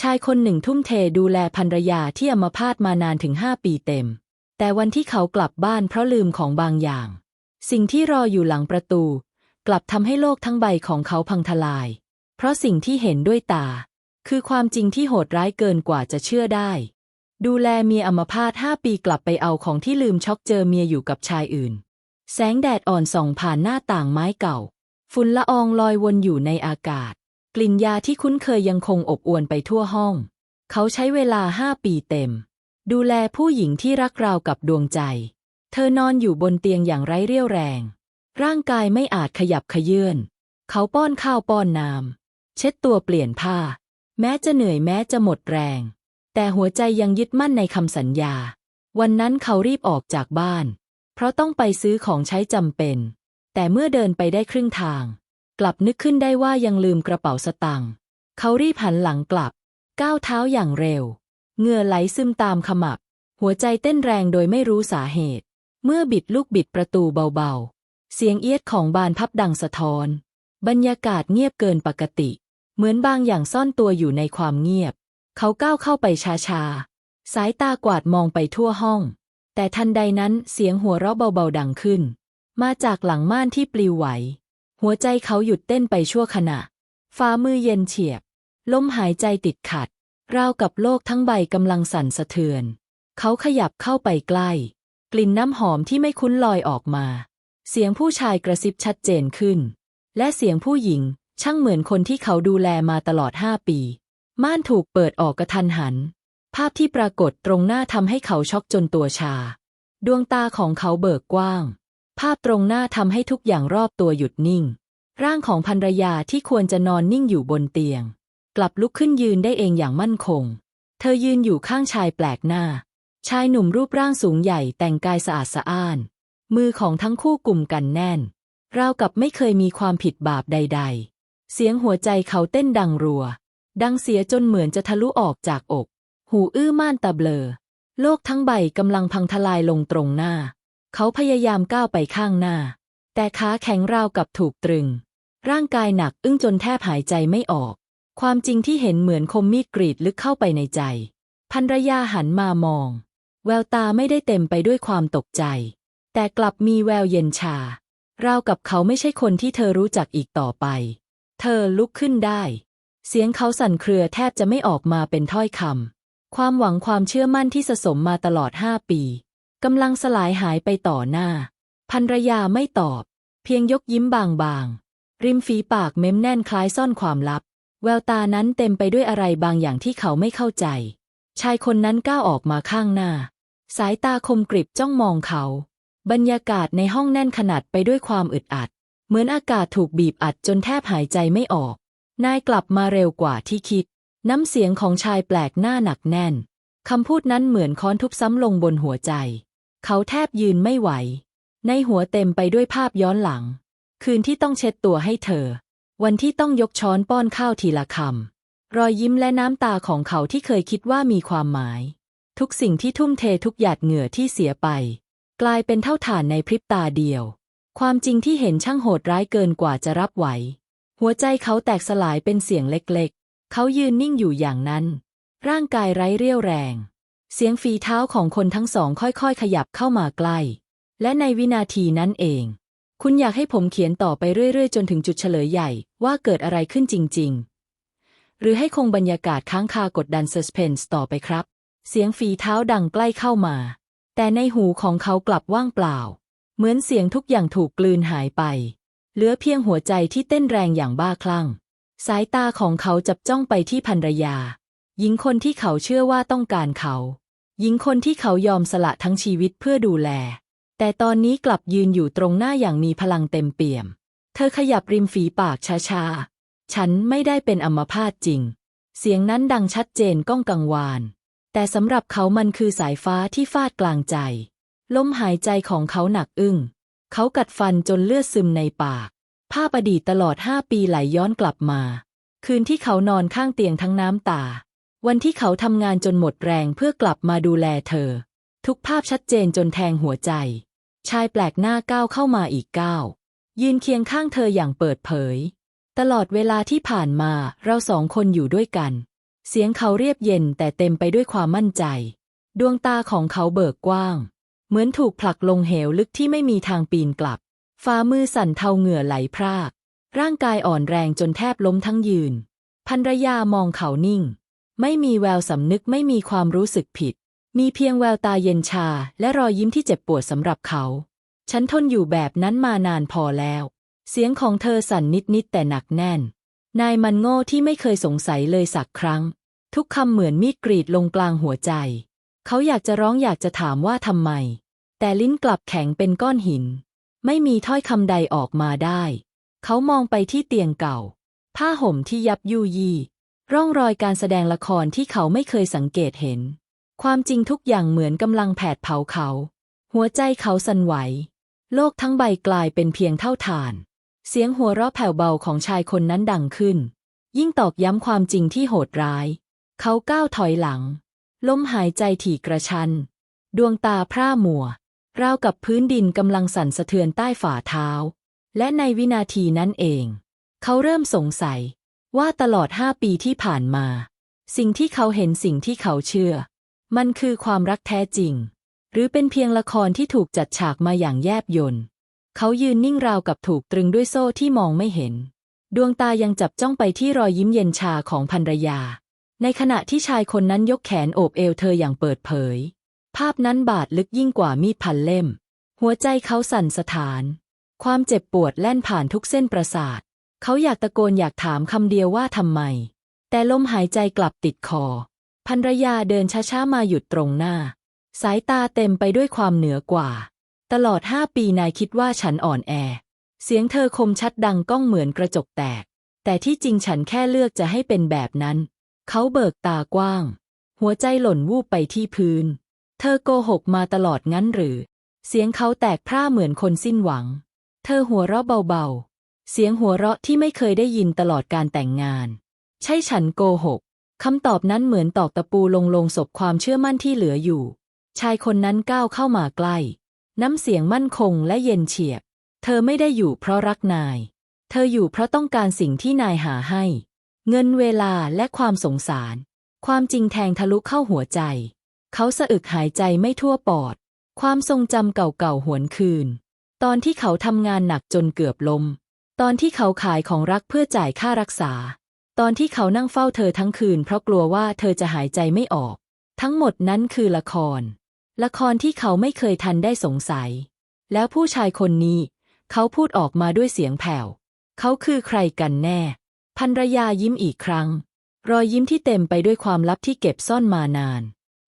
ชายคนหนึ่งทุ่มเทดูแลภรรยาที่อัมพาตมานานถึงห้าปีเต็ม แต่วันที่เขากลับบ้านเพราะลืมของบางอย่าง สิ่งที่รออยู่หลังประตู กลับทำให้โลกทั้งใบของเขาพังทลาย เพราะสิ่งที่เห็นด้วยตา คือความจริงที่โหดร้ายเกินกว่าจะเชื่อได้ ดูแลเมียอัมพาตห้าปีกลับไปเอาของที่ลืมช็อกเจอเมียอยู่กับชายอื่น แสงแดดอ่อนส่องผ่านหน้าต่างไม้เก่า ฝุ่นละอองลอยวนอยู่ในอากาศ กลิ่นยาที่คุ้นเคยยังคงอบอวนไปทั่วห้อง เขาใช้เวลาห้าปีเต็ม ดูแลผู้หญิงที่รักราวกับดวงใจ เธอนอนอยู่บนเตียงอย่างไร้เรี่ยวแรง ร่างกายไม่อาจขยับขยื่น เขาป้อนข้าวป้อนน้ำเช็ดตัวเปลี่ยนผ้า แม้จะเหนื่อยแม้จะหมดแรง แต่หัวใจยังยึดมั่นในคำสัญญา วันนั้นเขารีบออกจากบ้าน เพราะต้องไปซื้อของใช้จำเป็น แต่เมื่อเดินไปได้ครึ่งทาง กลับนึกขึ้นได้ว่ายังลืมกระเป๋าสตางค์เขารีบหันหลังกลับ ก้าวเท้าอย่างเร็วเหงื่อไหลซึมตามขมับ หัวใจเต้นแรงโดยไม่รู้สาเหตุ เมื่อบิดลูกบิดประตูเบาๆ เสียงเอียดของบานพับดังสะท้อน บรรยากาศเงียบเกินปกติ เหมือนบางอย่างซ่อนตัวอยู่ในความเงียบ เขาก้าวเข้าไปช้าๆ สายตากวาดมองไปทั่วห้อง แต่ทันใดนั้นเสียงหัวเราะเบาๆดังขึ้น มาจากหลังม่านที่ปลิวไหว หัวใจเขาหยุดเต้นไปชั่วขณะ ฟ้ามือเย็นเฉียบ ลมหายใจติดขัด ราวกับโลกทั้งใบกำลังสั่นสะเทือน เขาขยับเข้าไปใกล้ กลิ่นน้ำหอมที่ไม่คุ้นลอยออกมา เสียงผู้ชายกระซิบชัดเจนขึ้น และเสียงผู้หญิงช่างเหมือนคนที่เขาดูแลมาตลอดห้าปี ม่านถูกเปิดออกกระทันหัน ภาพที่ปรากฏตรงหน้าทำให้เขาช็อกจนตัวชา ดวงตาของเขาเบิกกว้าง ภาพตรงหน้าทำให้ทุกอย่างรอบตัวหยุดนิ่ง ร่างของภรรยาที่ควรจะนอนนิ่งอยู่บนเตียง กลับลุกขึ้นยืนได้เองอย่างมั่นคง เธอยืนอยู่ข้างชายแปลกหน้า ชายหนุ่มรูปร่างสูงใหญ่แต่งกายสะอาดสะอ้าน มือของทั้งคู่กลุ่มกันแน่น ราวกับไม่เคยมีความผิดบาปใด ๆ เสียงหัวใจเขาเต้นดังรัว ดังเสียจนเหมือนจะทะลุออกจากอก หูอื้อม่านตาเบลอ โลกทั้งใบกำลังพังทลายลงตรงหน้า เขาพยายามก้าวไปข้างหน้า แต่ขาแข็งราวกับถูกตรึง ร่างกายหนักอึ้งจนแทบหายใจไม่ออก ความจริงที่เห็นเหมือนคมมีดกรีดลึกเข้าไปในใจภรรยาหันมามอง แววตาไม่ได้เต็มไปด้วยความตกใจ แต่กลับมีแววเย็นชา ราวกับเขาไม่ใช่คนที่เธอรู้จักอีกต่อไป เธอลุกขึ้นได้ เสียงเขาสั่นเครือแทบจะไม่ออกมาเป็นถ้อยคำความหวังความเชื่อมั่นที่สะสมมาตลอดห้าปี กำลังสลายหายไปต่อหน้าภรรยาไม่ตอบ เพียงยกยิ้มบางๆ ริมฝีปากเม้มแน่นคล้ายซ่อนความลับ แววตานั้นเต็มไปด้วยอะไรบางอย่างที่เขาไม่เข้าใจ ชายคนนั้นก้าวออกมาข้างหน้า สายตาคมกริบจ้องมองเขา บรรยากาศในห้องแน่นขนาดไปด้วยความอึดอัด เหมือนอากาศถูกบีบอัดจนแทบหายใจไม่ออก นายกลับมาเร็วกว่าที่คิด น้ำเสียงของชายแปลกหน้าหนักแน่นคำพูดนั้นเหมือนค้อนทุบซ้ำลงบนหัวใจ เขาแทบยืนไม่ไหว ในหัวเต็มไปด้วยภาพย้อนหลัง คืนที่ต้องเช็ดตัวให้เธอ วันที่ต้องยกช้อนป้อนข้าวทีละคำรอยยิ้มและน้ำตาของเขาที่เคยคิดว่ามีความหมาย ทุกสิ่งที่ทุ่มเททุกหยาดเหงื่อที่เสียไป กลายเป็นเท่าฐานในพริบตาเดียว ความจริงที่เห็นช่างโหดร้ายเกินกว่าจะรับไหว หัวใจเขาแตกสลายเป็นเสียงเล็กๆ เขายืนนิ่งอยู่อย่างนั้น ร่างกายไร้เรี่ยวแรง เสียงฝีเท้าของคนทั้งสองค่อยๆ ขยับเข้ามาใกล้ และในวินาทีนั้นเอง คุณอยากให้ผมเขียนต่อไปเรื่อยๆ จนถึงจุดเฉลยใหญ่ว่าเกิดอะไรขึ้นจริง ๆ หรือให้คงบรรยากาศค้างคากดดันเซสเพนส์ต่อไปครับ เสียงฝีเท้าดังใกล้เข้ามา แต่ในหูของเขากลับว่างเปล่า เหมือนเสียงทุกอย่างถูกกลืนหายไป เหลือเพียงหัวใจที่เต้นแรงอย่างบ้าคลั่ง สายตาของเขาจับจ้องไปที่ภรรยา หญิงคนที่เขาเชื่อว่าต้องการเขา หญิงคนที่เขายอมสละทั้งชีวิตเพื่อดูแล แต่ตอนนี้กลับยืนอยู่ตรงหน้าอย่างมีพลังเต็มเปี่ยม เธอขยับริมฝีปากช้าๆ ฉันไม่ได้เป็นอัมพาตจริง เสียงนั้นดังชัดเจนก้องกังวาน แต่สำหรับเขามันคือสายฟ้าที่ฟาดกลางใจ ลมหายใจของเขาหนักอึ้ง เขากัดฟันจนเลือดซึมในปาก ภาพอดีตตลอดห้าปีไหลย้อนกลับมา คืนที่เขานอนข้างเตียงทั้งน้ำตา วันที่เขาทำงานจนหมดแรงเพื่อกลับมาดูแลเธอ ทุกภาพชัดเจนจนแทงหัวใจ ชายแปลกหน้าก้าวเข้ามาอีกก้าวยืนเคียงข้างเธออย่างเปิดเผย ตลอดเวลาที่ผ่านมาเราสองคนอยู่ด้วยกัน เสียงเขาเรียบเย็นแต่เต็มไปด้วยความมั่นใจ ดวงตาของเขาเบิกกว้าง เหมือนถูกผลักลงเหวลึกที่ไม่มีทางปีนกลับฝ่ามือสั่นเทาเหงื่อไหลพราก ร่างกายอ่อนแรงจนแทบล้มทั้งยืนภรรยามองเขานิ่ง ไม่มีแววสำนึกไม่มีความรู้สึกผิด มีเพียงแววตาเย็นชา และรอยยิ้มที่เจ็บปวดสำหรับเขา ฉันทนอยู่แบบนั้นมานานพอแล้ว เสียงของเธอสั่นนิดๆแต่หนักแน่น นายมันโง่ที่ไม่เคยสงสัยเลยสักครั้ง ทุกคำเหมือนมีดกรีดลงกลางหัวใจ เขาอยากจะร้องอยากจะถามว่าทำไม แต่ลิ้นกลับแข็งเป็นก้อนหิน ไม่มีถ้อยคำใดออกมาได้ เขามองไปที่เตียงเก่า ผ้าห่มที่ยับยุยี่ ร่องรอยการแสดงละครที่เขาไม่เคยสังเกตเห็น ความจริงทุกอย่างเหมือนกำลังแผดเผาเขา หัวใจเขาสั่นไหว โลกทั้งใบกลายเป็นเพียงเท่าฐาน เสียงหัวเราะแผ่วเบาของชายคนนั้นดังขึ้น ยิ่งตอกย้ำความจริงที่โหดร้าย เขาก้าวถอยหลัง ลมหายใจถี่กระชัน ดวงตาพร่ามัว ราวกับพื้นดินกำลังสั่นสะเทือนใต้ฝ่าเท้า และในวินาทีนั้นเอง เขาเริ่มสงสัย ว่าตลอดห้าปีที่ผ่านมา สิ่งที่เขาเห็นสิ่งที่เขาเชื่อ มันคือความรักแท้จริง หรือเป็นเพียงละครที่ถูกจัดฉากมาอย่างแยบยลเขายืนนิ่งราวกับถูกตรึงด้วยโซ่ที่มองไม่เห็น ดวงตายังจับจ้องไปที่รอยยิ้มเย็นชาของภรรยา ในขณะที่ชายคนนั้นยกแขนโอบเอวเธออย่างเปิดเผย ภาพนั้นบาดลึกยิ่งกว่ามีดพันเล่ม หัวใจเขาสั่นสะท้าน ความเจ็บปวดแล่นผ่านทุกเส้นประสาท เขาอยากตะโกนอยากถามคำเดียวว่าทำไม แต่ลมหายใจกลับติดคอภรรยาเดินช้าๆมาหยุดตรงหน้า สายตาเต็มไปด้วยความเหนือกว่า ตลอดห้าปีนายคิดว่าฉันอ่อนแอ เสียงเธอคมชัดดังก้องเหมือนกระจกแตก แต่ที่จริงฉันแค่เลือกจะให้เป็นแบบนั้น เขาเบิกตากว้าง หัวใจหล่นวูบไปที่พื้น เธอโกหกมาตลอดงั้นหรือ เสียงเขาแตกพร่าเหมือนคนสิ้นหวัง เธอหัวเราะเบาๆ เสียงหัวเราะที่ไม่เคยได้ยินตลอดการแต่งงาน ใช่ฉันโกหกคำตอบนั้นเหมือนตอกตะปูลงลงศพความเชื่อมั่นที่เหลืออยู่ ชายคนนั้นก้าวเข้ามาใกล้ น้ำเสียงมั่นคงและเย็นเฉียบ เธอไม่ได้อยู่เพราะรักนาย เธออยู่เพราะต้องการสิ่งที่นายหาให้ เงินเวลาและความสงสาร ความจริงแทงทะลุเข้าหัวใจ เขาสะอึกหายใจไม่ทั่วปอด ความทรงจำเก่าๆหวนคืน ตอนที่เขาทำงานหนักจนเกือบล้ม ตอนที่เขาขายของรักเพื่อจ่ายค่ารักษา ตอนที่เขานั่งเฝ้าเธอทั้งคืน เพราะกลัวว่าเธอจะหายใจไม่ออก ทั้งหมดนั้นคือละคร ละครที่เขาไม่เคยทันได้สงสัย แล้วผู้ชายคนนี้ เขาพูดออกมาด้วยเสียงแผ่ว เขาคือใครกันแน่ภรรยายิ้มอีกครั้ง รอยยิ้มที่เต็มไปด้วยความลับที่เก็บซ่อนมานาน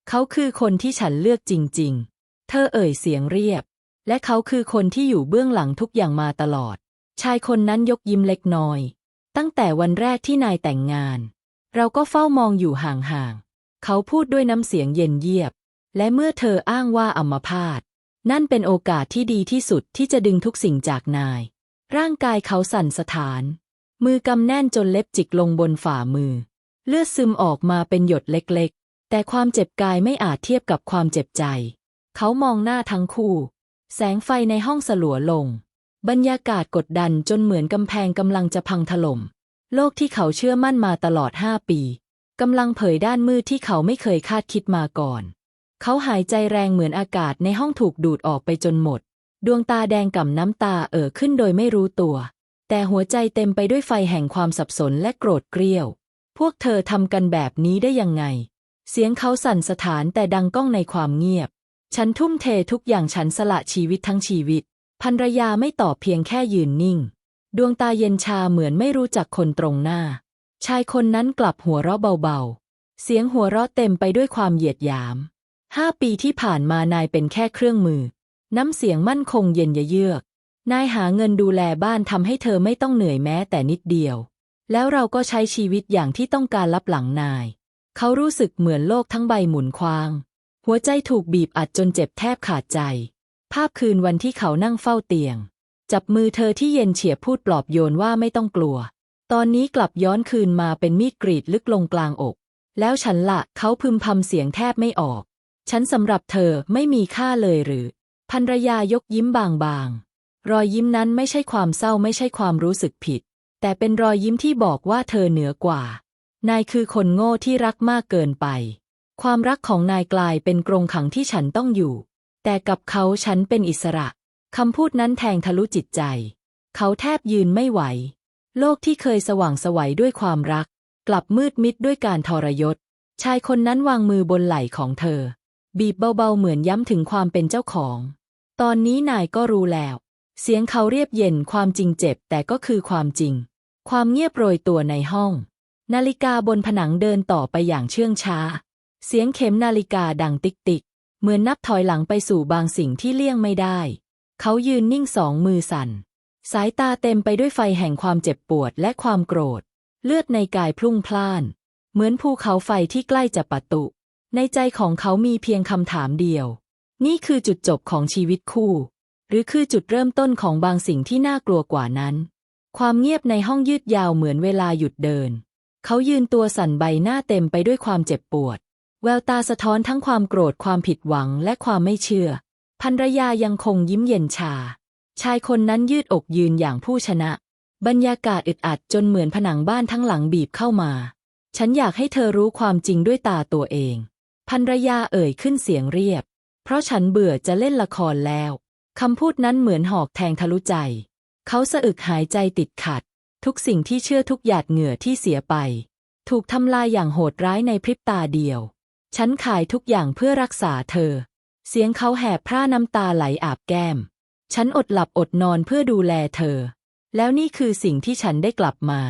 เขาคือคนที่ฉันเลือกจริง ๆ เธอเอ่ยเสียงเรียบ และเขาคือคนที่อยู่เบื้องหลังทุกอย่างมาตลอด ชายคนนั้นยกยิ้มเล็กน้อย ตั้งแต่วันแรกที่นายแต่งงาน เราก็เฝ้ามองอยู่ห่างๆ เขาพูดด้วยน้ำเสียงเย็นเยียบ และเมื่อเธออ้างว่าอัมพาตนั่นเป็นโอกาสที่ดีที่สุดที่จะดึงทุกสิ่งจากนาย ร่างกายเขาสั่นสะท้าน มือกำแน่นจนเล็บจิกลงบนฝ่ามือ เลือดซึมออกมาเป็นหยดเล็กๆ แต่ความเจ็บกายไม่อาจเทียบกับความเจ็บใจ เขามองหน้าทั้งคู่ แสงไฟในห้องสลัวลง บรรยากาศกดดันจนเหมือนกำแพงกำลังจะพังถล่ม โลกที่เขาเชื่อมั่นมาตลอดห้าปีกำลังเผยด้านมืดที่เขาไม่เคยคาดคิดมาก่อน เขาหายใจแรงเหมือนอากาศในห้องถูกดูดออกไปจนหมด ดวงตาแดงก่ำน้ำตาเอ่อขึ้นโดยไม่รู้ตัว แต่หัวใจเต็มไปด้วยไฟแห่งความสับสนและโกรธเกรี้ยว พวกเธอทำกันแบบนี้ได้ยังไง เสียงเขาสั่นสะท้านแต่ดังก้องในความเงียบ ฉันทุ่มเททุกอย่างฉันสละชีวิตทั้งชีวิต ภรรยาไม่ตอบเพียงแค่ยืนนิ่ง ดวงตาเย็นชาเหมือนไม่รู้จักคนตรงหน้า ชายคนนั้นกลับหัวเราะเบาๆ เสียงหัวเราะเต็มไปด้วยความเหยียดหยาม ห้าปีที่ผ่านมานายเป็นแค่เครื่องมือ น้ำเสียงมั่นคงเย็นเยือก นายหาเงินดูแลบ้านทำให้เธอไม่ต้องเหนื่อยแม้แต่นิดเดียว แล้วเราก็ใช้ชีวิตอย่างที่ต้องการรับหลังนาย เขารู้สึกเหมือนโลกทั้งใบหมุนควาง หัวใจถูกบีบอัดจนเจ็บแทบขาดใจ ภาพคืนวันที่เขานั่งเฝ้าเตียง จับมือเธอที่เย็นเฉียบพูดปลอบโยนว่าไม่ต้องกลัว ตอนนี้กลับย้อนคืนมาเป็นมีดกรีดลึกลงกลางอก แล้วฉันละเขาพึมพำเสียงแทบไม่ออก ฉันสำหรับเธอไม่มีค่าเลยหรือภรรยายกยิ้มบางๆ รอยยิ้มนั้นไม่ใช่ความเศร้าไม่ใช่ความรู้สึกผิด แต่เป็นรอยยิ้มที่บอกว่าเธอเหนือกว่า นายคือคนโง่ที่รักมากเกินไป ความรักของนายกลายเป็นกรงขังที่ฉันต้องอยู่ แต่กับเขาฉันเป็นอิสระ คำพูดนั้นแทงทะลุจิตใจ เขาแทบยืนไม่ไหว โลกที่เคยสว่างสวัยด้วยความรัก กลับมืดมิดด้วยการทรยศ ชายคนนั้นวางมือบนไหล่ของเธอ บีบเบาๆเหมือนย้ำถึงความเป็นเจ้าของ ตอนนี้นายก็รู้แล้ว เสียงเขาเรียบเย็นความจริงเจ็บแต่ก็คือความจริง ความเงียบโรยตัวในห้อง นาฬิกาบนผนังเดินต่อไปอย่างเชื่องช้า เสียงเข็มนาฬิกาดังติ๊กติก เหมือนนับถอยหลังไปสู่บางสิ่งที่เลี่ยงไม่ได้ เขายืนนิ่งสองมือสั่น สายตาเต็มไปด้วยไฟแห่งความเจ็บปวดและความโกรธ เลือดในกายพลุ่งพล่าน เหมือนภูเขาไฟที่ใกล้จะปะตุ ในใจของเขามีเพียงคำถามเดียว นี่คือจุดจบของชีวิตคู่ หรือคือจุดเริ่มต้นของบางสิ่งที่น่ากลัวกว่านั้น ความเงียบในห้องยืดยาวเหมือนเวลาหยุดเดิน เขายืนตัวสั่นใบหน้าเต็มไปด้วยความเจ็บปวด แววตาสะท้อนทั้งความโกรธความผิดหวังและความไม่เชื่อภรรยายังคงยิ้มเย็นชา ชายคนนั้นยืดอกยืนอย่างผู้ชนะ บรรยากาศอึดอัดจนเหมือนผนังบ้านทั้งหลังบีบเข้ามา ฉันอยากให้เธอรู้ความจริงด้วยตาตัวเองภรรยาเอ่ยขึ้นเสียงเรียบ เพราะฉันเบื่อจะเล่นละครแล้วคำพูดนั้นเหมือนหอกแทงทะลุใจ เขาสะอึกหายใจติดขัด ทุกสิ่งที่เชื่อทุกหยาดเหงื่อที่เสียไป ถูกทำลายอย่างโหดร้ายในพริบตาเดียว ฉันขายทุกอย่างเพื่อรักษาเธอ เสียงเขาแหบพร่าน้ำตาไหลอาบแก้ม ฉันอดหลับอดนอนเพื่อดูแลเธอ แล้วนี่คือสิ่งที่ฉันได้กลับมา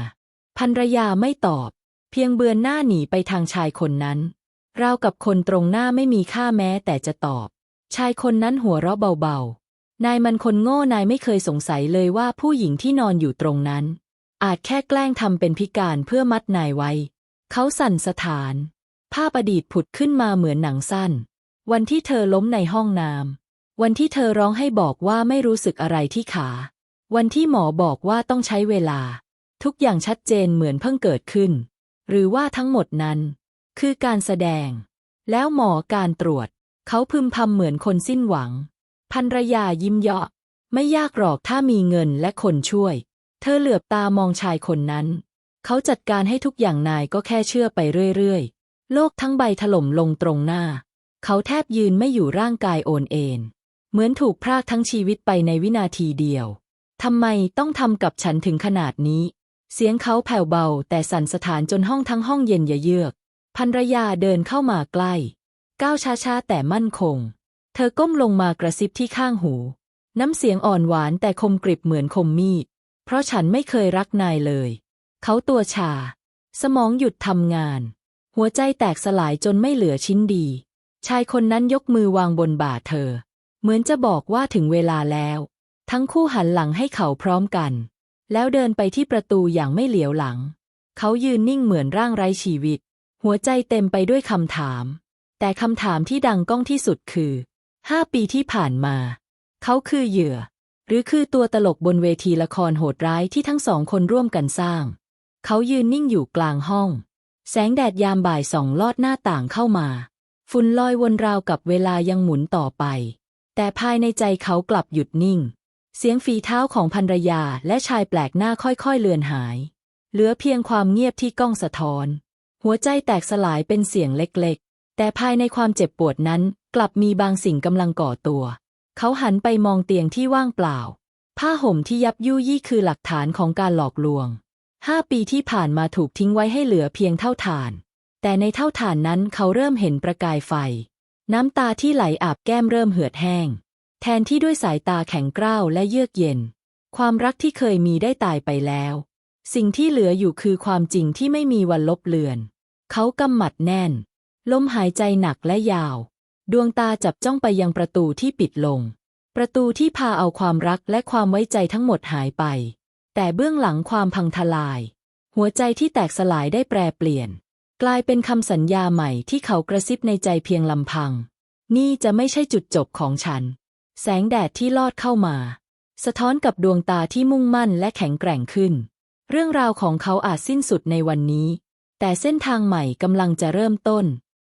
ภรรยาไม่ตอบ เพียงเบือนหน้าหนีไปทางชายคนนั้นราวกับคนตรงหน้าไม่มีค่าแม้แต่จะตอบ ชายคนนั้นหัวเราะเบาๆ นายมันคนโง่นายไม่เคยสงสัยเลยว่าผู้หญิงที่นอนอยู่ตรงนั้น อาจแค่แกล้งทำเป็นพิการเพื่อมัดนายไว้ เขาสั่นสถาน ภาพอดีตผุดขึ้นมาเหมือนหนังสั้น วันที่เธอล้มในห้องน้ำวันที่เธอร้องให้บอกว่าไม่รู้สึกอะไรที่ขา วันที่หมอบอกว่าต้องใช้เวลา ทุกอย่างชัดเจนเหมือนเพิ่งเกิดขึ้น หรือว่าทั้งหมดนั้น คือการแสดง แล้วหมอการตรวจ เขาพึมพำเหมือนคนสิ้นหวังภรรยายิ้มเยาะ ไม่ยากหรอกถ้ามีเงินและคนช่วย เธอเหลือบตามองชายคนนั้น เขาจัดการให้ทุกอย่างนายก็แค่เชื่อไปเรื่อยๆ โลกทั้งใบถล่มลงตรงหน้า เขาแทบยืนไม่อยู่ร่างกายโอนเอ็นเหมือนถูกพรากทั้งชีวิตไปในวินาทีเดียวทำไมต้องทำกับฉันถึงขนาดนี้ เสียงเขาแผ่วเบาแต่สั่นสถานจนห้องทั้งห้องเย็นเยือกภรรยาเดินเข้ามาใกล้ ก้าวช้าๆแต่มั่นคง เธอก้มลงมากระซิบที่ข้างหู น้ำเสียงอ่อนหวานแต่คมกริบเหมือนคมมีด เพราะฉันไม่เคยรักนายเลย เขาตัวชา สมองหยุดทำงาน หัวใจแตกสลายจนไม่เหลือชิ้นดี ชายคนนั้นยกมือวางบนบ่าเธอ เหมือนจะบอกว่าถึงเวลาแล้ว ทั้งคู่หันหลังให้เขาพร้อมกัน แล้วเดินไปที่ประตูอย่างไม่เหลียวหลัง เขายืนนิ่งเหมือนร่างไร้ชีวิต หัวใจเต็มไปด้วยคำถาม แต่คำถามที่ดังก้องที่สุดคือห้าปีที่ผ่านมา เขาคือเหยื่อ หรือคือตัวตลกบนเวทีละครโหดร้ายที่ทั้งสองคนร่วมกันสร้าง เขายืนนิ่งอยู่กลางห้อง แสงแดดยามบ่ายส่องลอดหน้าต่างเข้ามา ฝุ่นลอยวนราวกับเวลายังหมุนต่อไป แต่ภายในใจเขากลับหยุดนิ่ง เสียงฝีเท้าของภรรยาและชายแปลกหน้าค่อยๆเลือนหาย เหลือเพียงความเงียบที่ก้องสะท้อน หัวใจแตกสลายเป็นเสียงเล็กๆ แต่ภายในความเจ็บปวดนั้นกลับมีบางสิ่งกำลังก่อตัว เขาหันไปมองเตียงที่ว่างเปล่า ผ้าห่มที่ยับยุยี่คือหลักฐานของการหลอกลวง ห้าปีที่ผ่านมาถูกทิ้งไว้ให้เหลือเพียงเท่าฐาน แต่ในเท่าฐานนั้นเขาเริ่มเห็นประกายไฟ น้ำตาที่ไหลอาบแก้มเริ่มเหือดแห้ง แทนที่ด้วยสายตาแข็งกร้าวและเยือกเย็น ความรักที่เคยมีได้ตายไปแล้ว สิ่งที่เหลืออยู่คือความจริงที่ไม่มีวันลบเลือน เขากำหมัดแน่น ลมหายใจหนักและยาว ดวงตาจับจ้องไปยังประตูที่ปิดลง ประตูที่พาเอาความรักและความไว้ใจทั้งหมดหายไป แต่เบื้องหลังความพังทลาย หัวใจที่แตกสลายได้แปรเปลี่ยน กลายเป็นคำสัญญาใหม่ที่เขากระซิบในใจเพียงลำพัง นี่จะไม่ใช่จุดจบของฉัน แสงแดดที่ลอดเข้ามา สะท้อนกับดวงตาที่มุ่งมั่นและแข็งแกร่งขึ้น เรื่องราวของเขาอาจสิ้นสุดในวันนี้ แต่เส้นทางใหม่กำลังจะเริ่มต้น